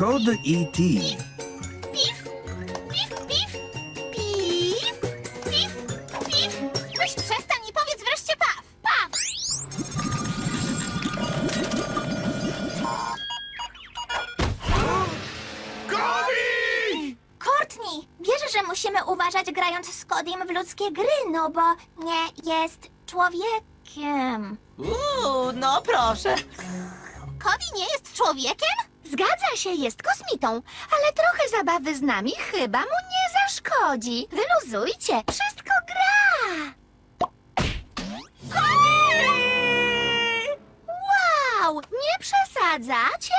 Code the ET grając z Kodim w ludzkie gry, no bo nie jest człowiekiem. Uuu, no proszę. Cody nie jest człowiekiem? Zgadza się, jest kosmitą, ale trochę zabawy z nami chyba mu nie zaszkodzi. Wyluzujcie, wszystko gra! Wow, nie przesadzacie?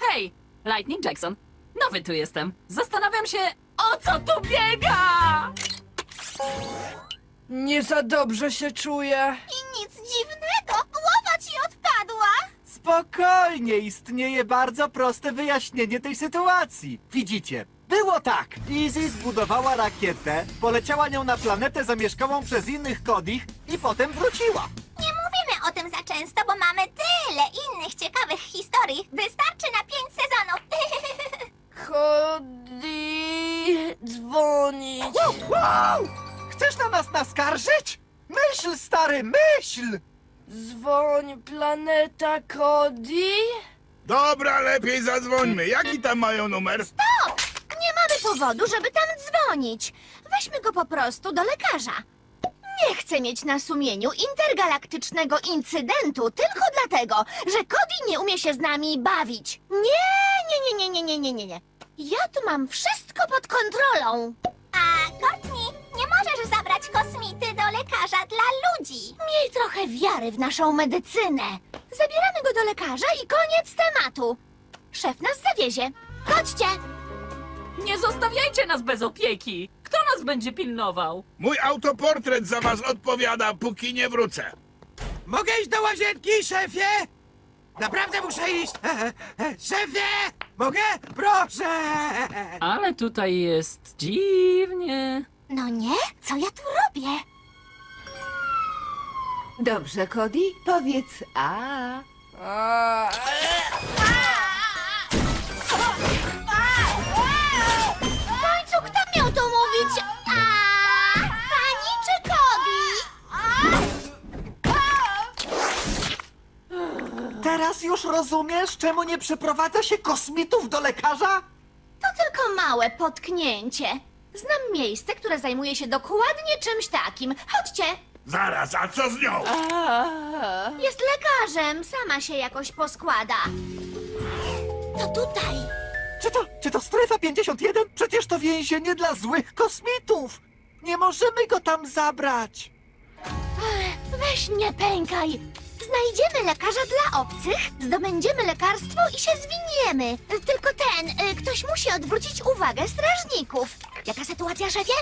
Hej, Lightning Jackson. Nowy tu jestem. Zastanawiam się, o co tu biega? Nie za dobrze się czuję. I nic dziwnego, głowa ci odpadła. Spokojnie, istnieje bardzo proste wyjaśnienie tej sytuacji. Widzicie, było tak. Izzy zbudowała rakietę, poleciała nią na planetę zamieszkałą przez innych Kodich i potem wróciła. Nie mówimy o tym za często, bo mamy tyle innych ciekawych historii. Wystarczy na pięć sezonów. Cody, dzwonić. Wow, wow! Chcesz na nas naskarżyć? Myśl, stary, myśl! Dzwoń planeta Cody? Dobra, lepiej zadzwońmy. Jaki tam mają numer? Stop! Nie mamy powodu, żeby tam dzwonić. Weźmy go po prostu do lekarza. Nie chcę mieć na sumieniu intergalaktycznego incydentu tylko dlatego, że Cody nie umie się z nami bawić. Nie, nie, nie, nie, nie, nie, nie, nie. Ja tu mam wszystko pod kontrolą. A Courtney, nie możesz zabrać kosmity do lekarza dla ludzi. Miej trochę wiary w naszą medycynę. Zabieramy go do lekarza i koniec tematu. Szef nas zawiezie. Chodźcie. Nie zostawiajcie nas bez opieki. Kto nas będzie pilnował? Mój autoportret za was odpowiada, póki nie wrócę. Mogę iść do łazienki, szefie? Naprawdę muszę iść! Szefie! Mogę? Proszę! Ale tutaj jest dziwnie. No nie? Co ja tu robię? Dobrze, Cody, powiedz A. Teraz już rozumiesz, czemu nie przyprowadza się kosmitów do lekarza? To tylko małe potknięcie. Znam miejsce, które zajmuje się dokładnie czymś takim. Chodźcie. Zaraz, a co z nią? Jest lekarzem, sama się jakoś poskłada. To tutaj. Czy to, czy to strefa 51? Przecież to więzienie dla złych kosmitów! Nie możemy go tam zabrać! Weź nie pękaj. Znajdziemy lekarza dla obcych, zdobędziemy lekarstwo i się zwiniemy. Tylko ten, y, ktoś musi odwrócić uwagę strażników. Jaka sytuacja, szefie?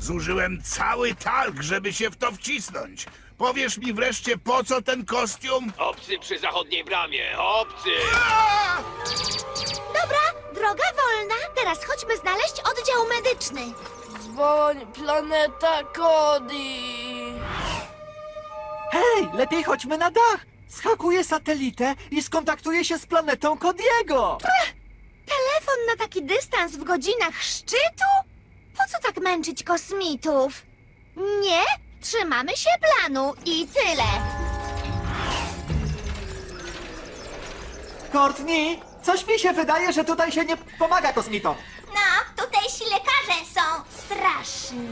Zużyłem cały talk, żeby się w to wcisnąć. Powiesz mi wreszcie, po co ten kostium? Obcy przy zachodniej bramie, obcy! Dobra, droga wolna. Teraz chodźmy znaleźć oddział medyczny. Dzwoń, planeta Cody. Hej, lepiej chodźmy na dach! Schakuję satelitę i skontaktuję się z planetą Kodiego! Telefon na taki dystans w godzinach szczytu? Po co tak męczyć kosmitów? Nie, trzymamy się planu i tyle. Courtney, coś mi się wydaje, że tutaj się nie pomaga kosmitom. No, tutejsi lekarze są straszni.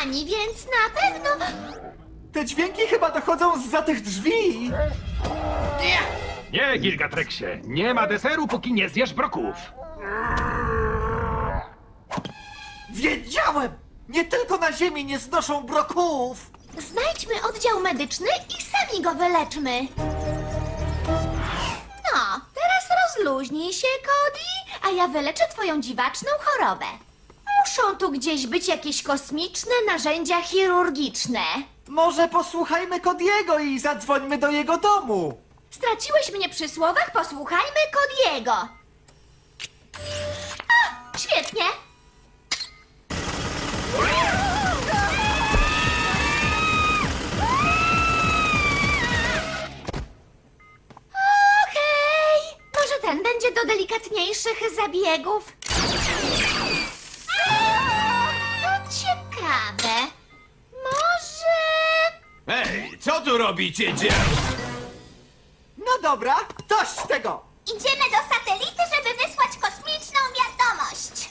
Certyfikowani, więc na pewno... Te dźwięki chyba dochodzą zza tych drzwi. Nie, Gilgatrexie, nie ma deseru, póki nie zjesz broków. Wiedziałem! Nie tylko na ziemi nie znoszą brokułów! Znajdźmy oddział medyczny i sami go wyleczmy. No, teraz rozluźnij się, Cody, a ja wyleczę twoją dziwaczną chorobę. Muszą tu gdzieś być jakieś kosmiczne narzędzia chirurgiczne. Może posłuchajmy Kodiego i zadzwońmy do jego domu. Straciłeś mnie przy słowach? Posłuchajmy Kodiego. A, świetnie. Okej, może ten będzie do delikatniejszych zabiegów. Tu robicie, dzień? No dobra, dość tego. Idziemy do satelity, żeby wysłać kosmiczną wiadomość.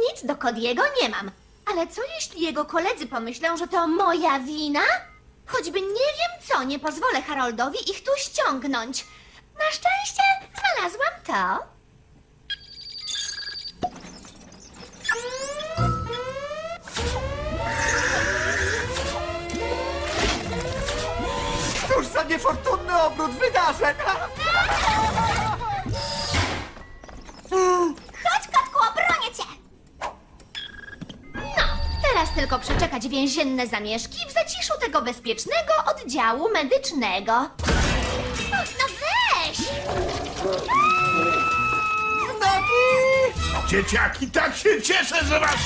Nic do Kodiego nie mam. Ale co jeśli jego koledzy pomyślą, że to moja wina? Choćby nie wiem co, nie pozwolę Haroldowi ich tu ściągnąć. Na szczęście znalazłam to. Niefortunny obrót wydarzeń. Chodź, kotku, obronię cię. No, teraz tylko przeczekać więzienne zamieszki w zaciszu tego bezpiecznego oddziału medycznego. No weź. Dzieciaki, tak się cieszę, że was...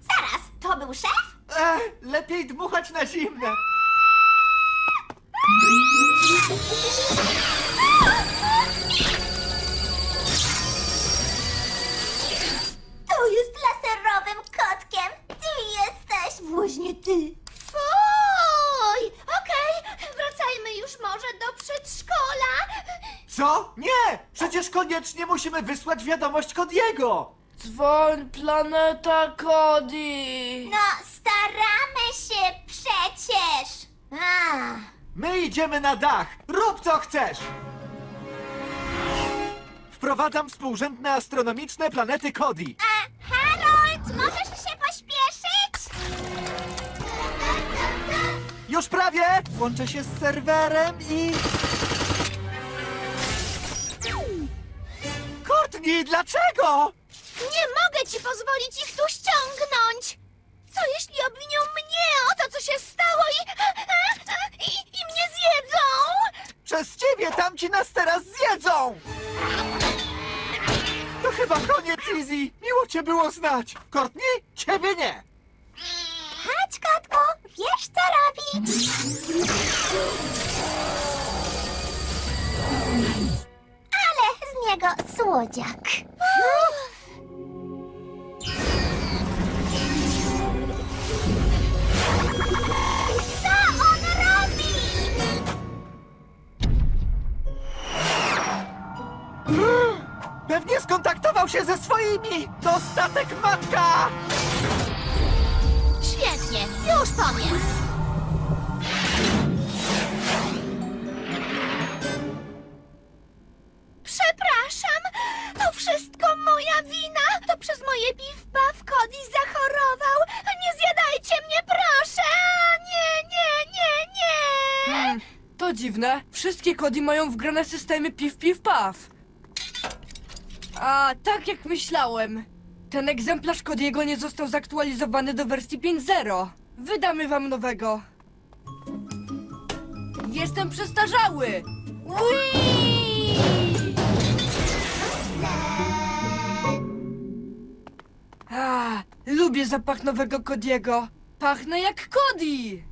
Zaraz, to był szef? E, lepiej dmuchać na zimne. Tu jest laserowym kotkiem. Ty jesteś. Właśnie ty. Fuj! Okej, wracajmy już może do przedszkola. Co? Nie! Przecież koniecznie musimy wysłać wiadomość Kodiego. Dzwoń, planeta Cody! No, staramy się przecież. A, My idziemy na dach. Rób co chcesz. Wprowadzam współrzędne astronomiczne planety Kodi. a Harold, możesz się pośpieszyć? Już prawie! Łączę się z serwerem i... Courtney, dlaczego? Nie mogę ci pozwolić ich tu ściągnąć! Co jeśli obwinią mnie o to, co się stało i... i, i mnie zjedzą? Przez ciebie tamci nas teraz zjedzą! To chyba koniec, Easy. Miło cię było znać. Courtney, ciebie nie. Chodź, kotku, wiesz co robić. Ale z niego słodziak. Się ze swoimi. To statek matka! Świetnie, już po mnie. Przepraszam, to wszystko moja wina. To przez moje piw-paw Cody zachorował. Nie zjadajcie mnie, proszę. Nie, nie, nie, nie. Hmm, to dziwne. Wszystkie Cody mają wgrane systemy piw piw paw. A, tak jak myślałem. Ten egzemplarz Cody'ego nie został zaktualizowany do wersji 5.0. Wydamy wam nowego. Jestem przestarzały! Whee! A, lubię zapach nowego Cody'ego. Pachnę jak Cody!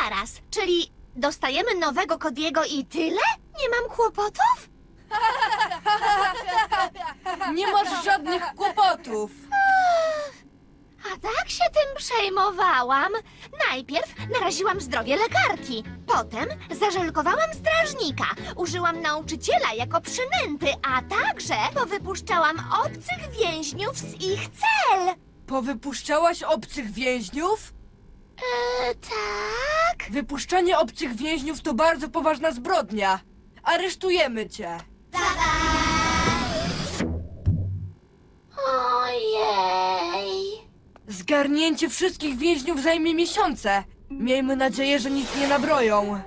Zaraz, czyli dostajemy nowego Kodiego i tyle? Nie mam kłopotów? Nie masz żadnych kłopotów. A tak się tym przejmowałam. Najpierw naraziłam zdrowie lekarki, potem zażelkowałam strażnika, użyłam nauczyciela jako przynęty, a także powypuszczałam obcych więźniów z ich cel. Powypuszczałaś obcych więźniów? E, tak? Wypuszczanie obcych więźniów to bardzo poważna zbrodnia. Aresztujemy cię. Ojej. Zgarnięcie wszystkich więźniów zajmie miesiące. Miejmy nadzieję, że nic nie nabroją.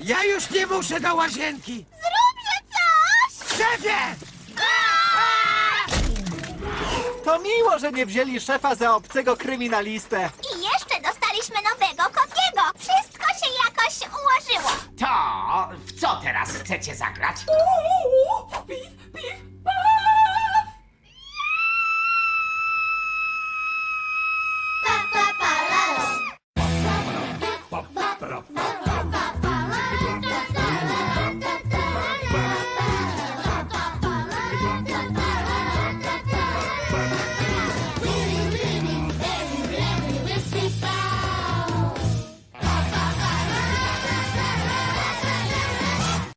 Ja już nie muszę do łazienki! Zróbże coś! Szefie! No miło, że nie wzięli szefa za obcego kryminalistę. To w co teraz chcecie zagrać? Pa, pa, pa, la, la.